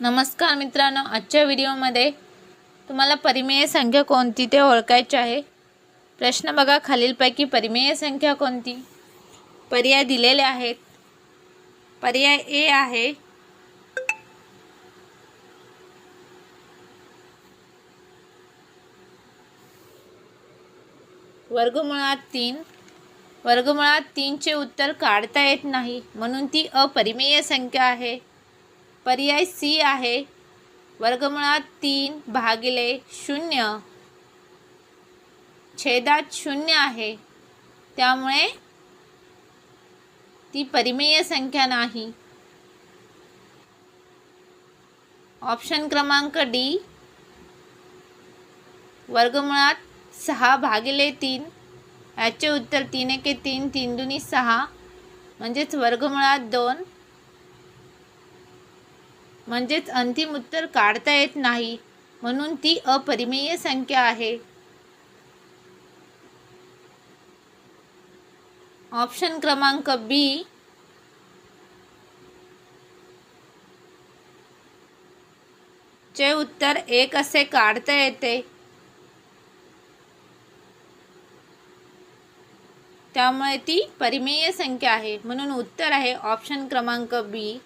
नमस्कार मित्रांनो आजच्या व्हिडिओमध्ये तुम्हाला परिमेय संख्या कोणती ते ओळखायचे आहे. प्रश्न बघा खालीलपैकी परिमेय संख्या कोणती? पर्याय दिलेले आहेत. पर्याय ए आहे. वर्गमुळात तीन. वर्गमुळात तीनचे उत्तर काढता येत नाही म्हणून ती अपरिमेय संख्या आहे. पर्याय सी आहे. वर्गमुळात तीन भागिले शून्य छेदात शून्य आहे. त्यामुळे ती परिमेय संख्या नाही. ऑप्शन क्रमांक डी वर्गमुळात सहा भागिले तीन. याचे उत्तर तीन एके तीन तीन दुनी सहा. म्हणजेच वर्गमुळात दोन. म्हणजेच अंतिम उत्तर काढता येत नाही म्हणून ती अपरिमेय संख्या आहे. ऑप्शन क्रमांक बी चे उत्तर एक असे काढता येते. त्यामुळे ती परिमेय संख्या आहे म्हणून उत्तर आहे ऑप्शन क्रमांक बी